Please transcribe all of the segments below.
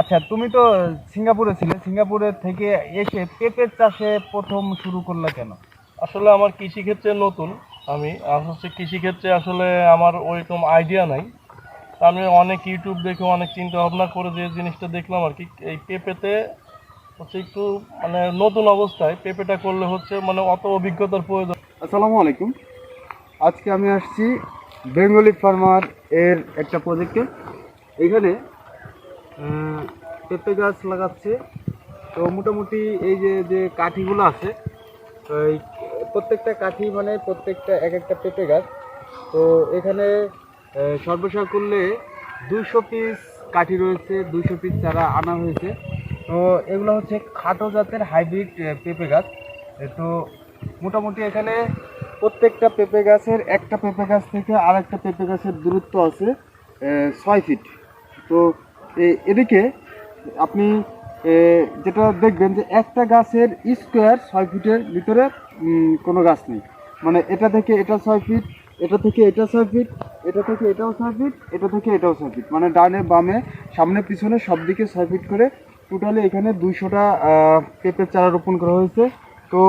আচ্ছা তুমি তো সিঙ্গাপুরে ছিলে সিঙ্গাপুরে থেকে এসে পেঁপের চাষে প্রথম শুরু করলে কেন? আসলে আমার কৃষিক্ষেত্রে নতুন আমি আর হচ্ছে কৃষিক্ষেত্রে আসলে আমার ওইরকম আইডিয়া নাই। তা আমি অনেক ইউটিউব দেখে অনেক চিন্তা ভাবনা করে যে জিনিসটা দেখলাম আর কি এই পেঁপেতে হচ্ছে একটু মানে নতুন অবস্থায় পেঁপেটা করলে হচ্ছে মানে অত অভিজ্ঞতার প্রয়োজন। আসসালামু আলাইকুম। আজকে আমি আসছি বেঙ্গলি ফার্মার এর একটা প্রজেক্টে এখানে পেঁপে গাছ লাগাচ্ছে। তো মোটামুটি এই যে যে কাঠিগুলো আছে তো এই প্রত্যেকটা কাঠি মানে প্রত্যেকটা এক একটা পেঁপে গাছ। তো এখানে আহ, সর্বসা করলে দুইশো পিস কাঠি রয়েছে দুইশো পিস চারা আনা হয়েছে। তো এগুলো হচ্ছে খাটো জাতের হাইব্রিড পেঁপে গাছ। তো মোটামুটি এখানে প্রত্যেকটা পেঁপে গাছের একটা পেঁপে গাছ থেকে আর একটা পেঁপে গাছের দূরত্ব আছে ছয় ফিট তো এদিকে আপনি যেটা দেখবেন যে একটা গাছের স্কোয়ার ছয় ফিটের ভিতরে কোনো গাছ নেই। মানে এটা থেকে এটা ছয় ফিট, এটা থেকে এটা ছয় ফিট, এটা থেকে এটাও ছয় ফিট, এটা থেকে এটাও ছয় ফিট। মানে ডানে বামে, সামনে পিছনে সব দিকে ছয় ফিট করে। টোটালি এখানে দুইশোটা পেঁপের চারা রোপণ করা হয়েছে। তো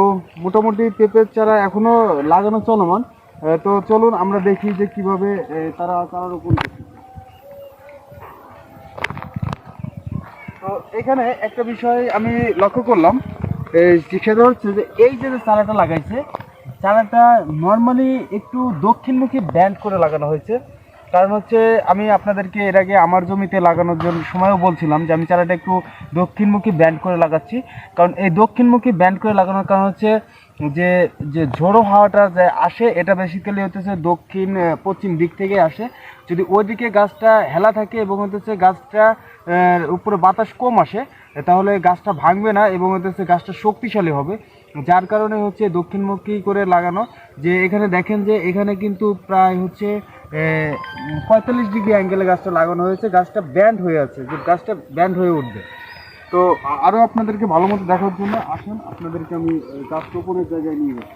মোটামুটি পেঁপের চারা এখনও লাগানো চলমান। তো চলুন আমরা দেখি যে কীভাবে তারা চারা রোপণ করছে। তো এখানে একটা বিষয় আমি লক্ষ্য করলাম সেটা হচ্ছে যে এই যে চারাটা লাগাইছে, চারাটা নর্মালি একটু দক্ষিণমুখী ব্যান্ড করে লাগানো হয়েছে। কারণ হচ্ছে আমি আপনাদেরকে এর আগে আমার জমিতে লাগানোর জন্য সময়ও বলছিলাম যে আমি চারাটা একটু দক্ষিণমুখী ব্যান্ড করে লাগাচ্ছি। কারণ এই দক্ষিণমুখী ব্যান্ড করে লাগানোর কারণ হচ্ছে যে যে ঝোড়ো হাওয়াটা যে আসে, এটা বেসিক্যালি হতেছে দক্ষিণ পশ্চিম দিক থেকে আসে। যদি ওইদিকে গাছটা হেলা থাকে এবং হতেছে গাছটা উপরে বাতাস কম আসে, তাহলে গাছটা ভাঙবে না এবং হতেছে গাছটা শক্তিশালী হবে। যার কারণে হচ্ছে দক্ষিণমুখী করে লাগানো। যে এখানে দেখেন যে এখানে কিন্তু প্রায় হচ্ছে পঁয়তাল্লিশ ডিগ্রি অ্যাঙ্গেলে গাছটা লাগানো হয়েছে। গাছটা ব্যান্ড হয়ে আছে, যে গাছটা ব্যান্ড হয়ে উঠবে। তো আরও আপনাদেরকে ভালো মতো দেখার জন্য আসেন আপনাদেরকে আমি গাছ রোপণের জায়গায় নিয়ে যাব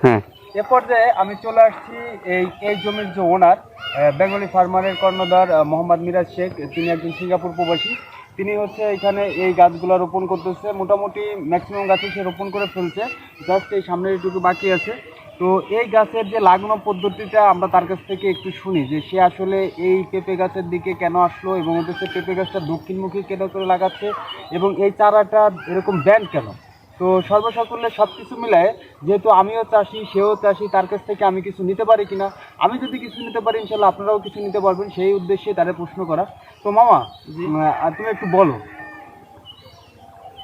হ্যাঁ। এ পর্যায়ে আমি চলে আসছি এই এই জমির যে ওনার বেঙ্গলি ফার্মারের কর্ণধার মোহাম্মদ মিরাজ শেখ। তিনি একজন সিঙ্গাপুর প্রবাসী। তিনি হচ্ছে এখানে এই গাছগুলো রোপণ করতেছে। মোটামুটি ম্যাক্সিমাম গাছই সে রোপণ করে ফেলছে। জাস্ট এই সামনের একটু বাকি আছে। তো এই গাছের যে লাগানো পদ্ধতিটা আমরা তার কাছ থেকে একটু শুনি যে সে আসলে এই পেঁপে গাছের দিকে কেন আসলো এবং হচ্ছে পেঁপে গাছটা দক্ষিণমুখী কেন করে লাগাচ্ছে এবং এই চারাটা এরকম ব্যান্ড কেন? তো সর্বসাকুল্যে সব কিছু মিলায় যেহেতু আমিও চাষি সেও চাষি তার কাছ থেকে আমি কিছু নিতে পারি কিনা? আমি যদি কিছু নিতে পারি ইনশাল্লাহ আপনারাও কিছু নিতে পারবেন সেই উদ্দেশ্যে তারা প্রশ্ন করা। তো মামা তুমি একটু বলো।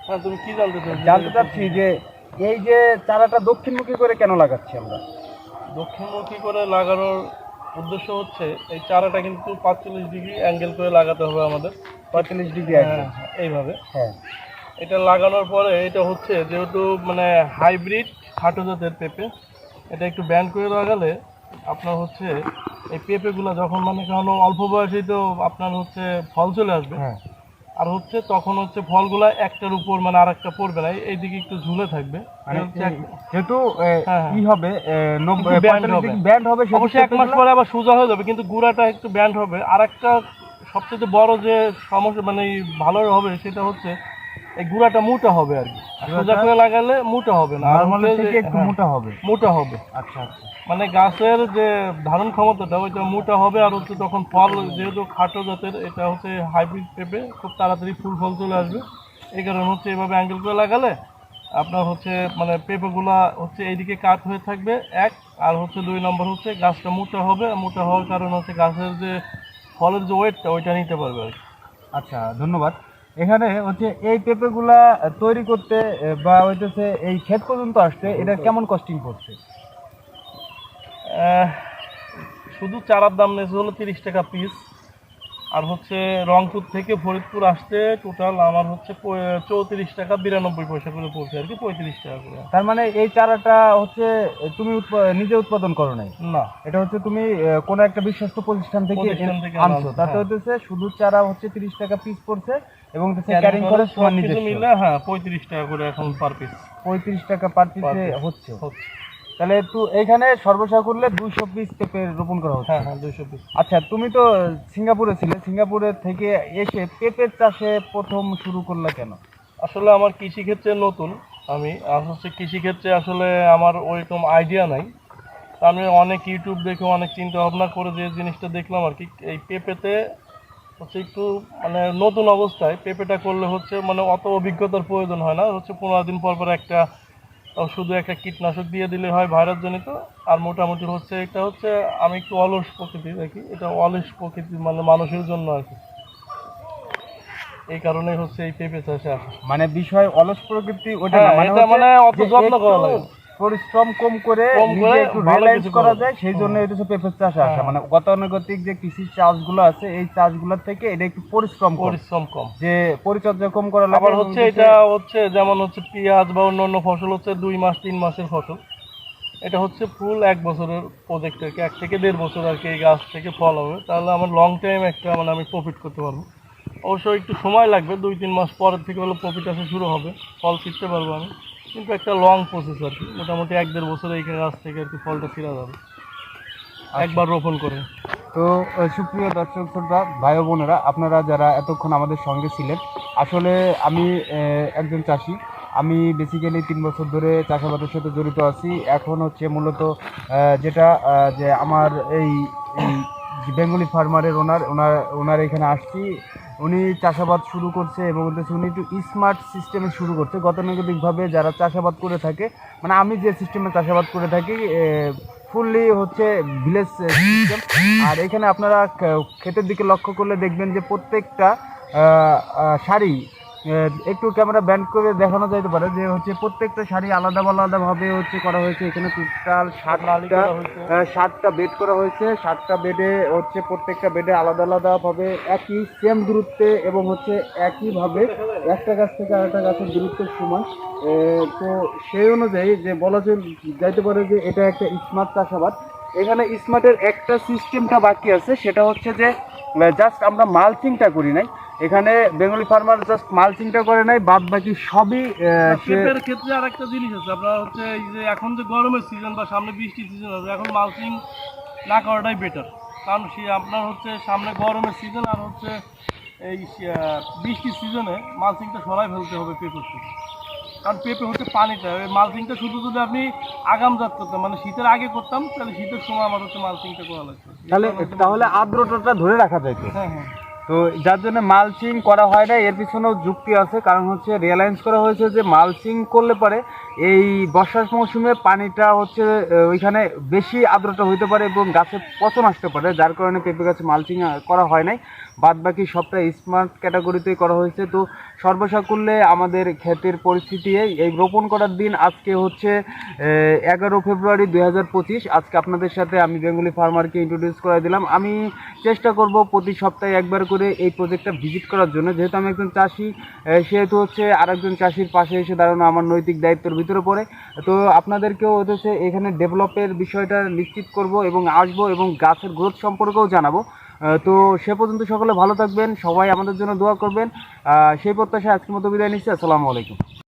হ্যাঁ তুমি কি জানতে চাও জানতে চাচ্ছি যে এই যে চারাটা দক্ষিণমুখী করে কেন লাগাচ্ছি আমরা? দক্ষিণমুখী করে লাগানোর উদ্দেশ্য হচ্ছে এই চারাটা কিন্তু পাঁচচল্লিশ ডিগ্রি অ্যাঙ্গেল করে লাগাতে হবে আমাদের। পঁয়তাল্লিশ ডিগ্রি হ্যাঁ, এইভাবে। হ্যাঁ। এটা লাগানোর পরে এটা হচ্ছে যেহেতু মানে হাইব্রিড খাটো জাতের পেঁপে এটা একটু ব্যান্ড করে লাগালে আপনার হচ্ছে এই পেঁপেগুলো যখন মানে কারণ অল্প বয়সেই তো আপনার হচ্ছে ফল চলে আসবে। হ্যাঁ। আর হচ্ছে তখন হচ্ছে ফলগুলা একটার উপর মানে আর একটা পড়বে না এই- এইদিকে একটু ঝুলে থাকবে মানে যেহেতু হ্যাঁ, হ্যাঁ। হবে একটু হবে। ব্যান্ড হবে অবশ্যই এক মাস পরে আবার সোজা হয়ে যাবে কিন্তু গুড়াটা একটু ব্যান্ড হবে আর একটা সবচেয়ে বড় যে সমস্যা মানে ভালো হবে সেটা হচ্ছে এই গুঁড়াটা মোটা হবে আর কি। সোজা করে লাগালে মোটা হবে না। আর নর্মালি হচ্ছে যে- থেকে একটু হ্যাঁ, মোটা হবে। মোটা হবে। আচ্ছা আচ্ছা। মানে গাছের যে ধারণ ক্ষমতাটা ওইটা মোটা হবে আর হচ্ছে তখন ফল যেহেতু খাটো জাতের এটা হচ্ছে হাইব্রিড পেঁপে খুব তাড়াতাড়ি ফুল ফল চলে আসবে। এই কারণে হচ্ছে এভাবে অ্যাঙ্গেল করে লাগালে আপনার হচ্ছে মানে পেঁপেগুলা হচ্ছে এইদিকে কাট হয়ে থাকবে এক। আর হচ্ছে দুই নম্বর হচ্ছে গাছটা মোটা হবে মোটা হওয়ার কারণে হচ্ছে গাছের যে ফলের যে ওয়েটটা ওইটা নিতে পারবে আর কি। আচ্ছা ধন্যবাদ। এখানে হচ্ছে এই পেঁপেগুলা তৈরি করতে বা হইতেছে এই ক্ষেত পর্যন্ত আসতে এটা কেমন কস্টিং পড়ছে? শুধু চারার দাম নিয়েছে হলো তিরিশ টাকা পিস আর হচ্ছে রংপুর থেকে ফরিদপুর আসতে টোটাল আমার হচ্ছে চৌত্রিশ টাকা বিরানব্বই পয়সা করে পড়ছে আর কি পঁয়ত্রিশ টাকা করে। তার মানে এই চারাটা হচ্ছে তুমি নিজে উৎপাদন করো নাই? না। এটা হচ্ছে তুমি কোনো একটা বিশ্বস্ত প্রতিষ্ঠান থেকে আনছো। তাতে হ্যাঁ। হচ্ছে শুধু চারা হচ্ছে তিরিশ টাকা পিস পড়ছে এবং ক্যারিং করে? তোমার নিজস্ব। মিলে হ্যাঁ পঁয়ত্রিশ টাকা করে এখন পার পিস পঁয়ত্রিশ টাকা পার পিসে হচ্ছে। হচ্ছে। তাহলে তো এখানে সর্বশেষ করলে দুইশো পিস পেঁপে রোপণ করা হচ্ছে। হ্যাঁ হ্যাঁ দুইশো পিস আচ্ছা তুমি তো সিঙ্গাপুরে ছিলে সিঙ্গাপুরে থেকে এসে পেঁপের চাষে প্রথম শুরু করলে কেন? আসলে আমার কৃষিক্ষেত্রে নতুন আমি আর হচ্ছে কৃষিক্ষেত্রে আসলে আমার ওইরকম আইডিয়া নাই। তা আমি অনেক ইউটিউব দেখে অনেক চিন্তা ভাবনা করে যে জিনিসটা দেখলাম আর কি এই পেঁপেতে হচ্ছে একটু মানে নতুন অবস্থায় পেঁপেটা করলে হচ্ছে মানে অত অভিজ্ঞতার প্রয়োজন হয় না। হচ্ছে পনেরো দিন পর পর একটা শুধু একটা কীটনাশক দিয়ে দিলে হয় ভাইরাস জনিত আর মোটামুটি হচ্ছে এটা হচ্ছে আমি একটু অলস প্রকৃতি দেখি এটা অলস প্রকৃতি মানে মানুষের জন্য আর কি এই কারণে হচ্ছে এই পেঁপে চাষে আসা মানে বিষয় অলস প্রকৃতি ওটা হ্যাঁ, মানে মানে অত যত্ন করা লাগে। পরিশ্রম কম করে নিজে একটু রিয়েলাইজ করা যায় সেই জন্য এটা হচ্ছে পেঁপের চাষ আসা। মানে গতানুগতিক যে কৃষি চাষগুলো আছে এই চাষগুলোর থেকে এটা একটু পরিশ্রম পরিশ্রম কম। যে পরিচর্যা কম করা লাগে আবার হচ্ছে এটা হচ্ছে যেমন হচ্ছে পেঁয়াজ বা অন্য অন্য ফসল হচ্ছে দুই মাস তিন মাসের ফসল। এটা হচ্ছে ফুল এক বছরের প্রজেক্ট আর কি। এক থেকে দেড় বছর আর কি এই গাছ থেকে ফল হবে। তাহলে আমার লং টাইম একটা মানে আমি প্রফিট করতে পারব। অবশ্যই একটু সময় লাগবে দুই তিন মাস পরের থেকে হলো প্রফিট আসা শুরু হবে। ফল ছিটতে পারব আমি। কিন্তু একটা লং প্রসেস আর কি মোটামুটি এক দেড় বছর এই গাছ থেকে আর কি ফলটা ছিঁড়া যাবে। একবার রোপণ করে। তো সুপ্রিয় দর্শক শ্রোতা ভাই বোনেরা আপনারা যারা এতক্ষণ আমাদের সঙ্গে ছিলেন আসলে আমি একজন চাষি। আমি বেসিক্যালি তিন বছর ধরে চাষাবাদের সাথে জড়িত আছি। এখন হচ্ছে মূলত যেটা যে আমার এই বেঙ্গলি ফার্মারের ওনার ওনার ওনার এখানে আসছি। উনি চাষাবাদ শুরু করছে এবং হচ্ছে উনি একটু স্মার্ট সিস্টেমে শুরু করছে। গতানুগতিকভাবে যারা চাষাবাদ করে থাকে মানে আমি যে সিস্টেমে চাষাবাদ করে থাকি ফুললি হচ্ছে ভিলেজ সিস্টেম আর এখানে আপনারা ক্ষেতের দিকে লক্ষ্য করলে দেখবেন যে প্রত্যেকটা শাড়ি একটু ক্যামেরা ব্যান্ড করে দেখানো যেতে পারে যে হচ্ছে প্রত্যেকটা শাড়ি আলাদা আলাদাভাবে হচ্ছে করা হয়েছে। এখানে টোটাল ষাটটা। আহ, ষাটটা বেড করা হয়েছে। ষাটটা বেডে হচ্ছে প্রত্যেকটা বেডে আলাদা আলাদাভাবে একই সেম দূরত্বে এবং হচ্ছে একইভাবে একটা গাছ থেকে আরেকটা গাছের দূরত্বের সমান। তো সেই অনুযায়ী যে বলা যাইতে পারে যে এটা একটা স্মার্ট চাষাবাদ। এখানে স্মার্টের একটা সিস্টেমটা বাকি আছে। সেটা হচ্ছে যে জাস্ট আমরা মালচিংটা করি নাই। এখানে বেঙ্গলি ফার্মার জাস্ট মালচিংটা করে নাই বাদ বাকি সবই পেঁপের ক্ষেত্রে আর একটা জিনিস আছে। আপনার হচ্ছে এই যে এখন যে গরমের সিজন বা সামনে বৃষ্টির সিজন আছে এখন মালচিং না করাটাই বেটার কারণ সে আপনার হচ্ছে সামনে গরমের সিজন আর হচ্ছে এই বৃষ্টির সিজনে মালচিংটা সরাই ফেলতে হবে পেঁপের থেকে। কারণ পেঁপে হচ্ছে পানিটা। মালচিংটা শুধু যদি আপনি আগাম জাত করতাম মানে শীতের আগে করতাম তাহলে শীতের সময় আমার হচ্ছে মালচিংটা করা লাগতো। তাহলে তাহলে আর্দ্রতাটা ধরে রাখা যাইতো হ্যাঁ হ্যাঁ। তো যার জন্য মালচিং করা হয় না এর পিছনেও যুক্তি আছে। কারণ হচ্ছে রিয়েলাইন্স করা হয়েছে যে মালচিং করলে পরে এই বর্ষার মৌসুমে পানিটা হচ্ছে ওইখানে বেশি আর্দ্রতা হইতে পারে এবং গাছে পচন আসতে পারে, যার কারণে পেঁপে গাছে মালচিং করা হয় নাই। বাদ বাকি সবটা স্মার্ট ক্যাটাগরিতেই করা হয়েছে। তো সর্বসাকুল্যে আমাদের ক্ষেতের পরিস্থিতি এই। রোপণ করার দিন আজকে হচ্ছে এগারো ফেব্রুয়ারি দু হাজার পঁচিশ। আজকে আপনাদের সাথে আমি বেঙ্গলি ফার্মারকে ইন্ট্রোডিউস করে দিলাম। আমি চেষ্টা করব প্রতি সপ্তাহে একবার করে এই প্রজেক্টটা ভিজিট করার জন্য। যেহেতু আমি একজন চাষি সেহেতু হচ্ছে আরেকজন চাষির পাশে এসে দাঁড়ানো আমার নৈতিক দায়িত্বের ভিতরে পড়ে। তো আপনাদেরকেও হচ্ছে এখানে ডেভেলপের বিষয়টা নিশ্চিত করব এবং আসব এবং গাছের গ্রোথ সম্পর্কেও জানাব। তো সে পর্যন্ত সকলে ভালো থাকবেন, সবাই আমাদের জন্য দোয়া করবেন। সেই প্রত্যাশা আজকের মতো বিদায় নিচ্ছি, আসসালামু আলাইকুম।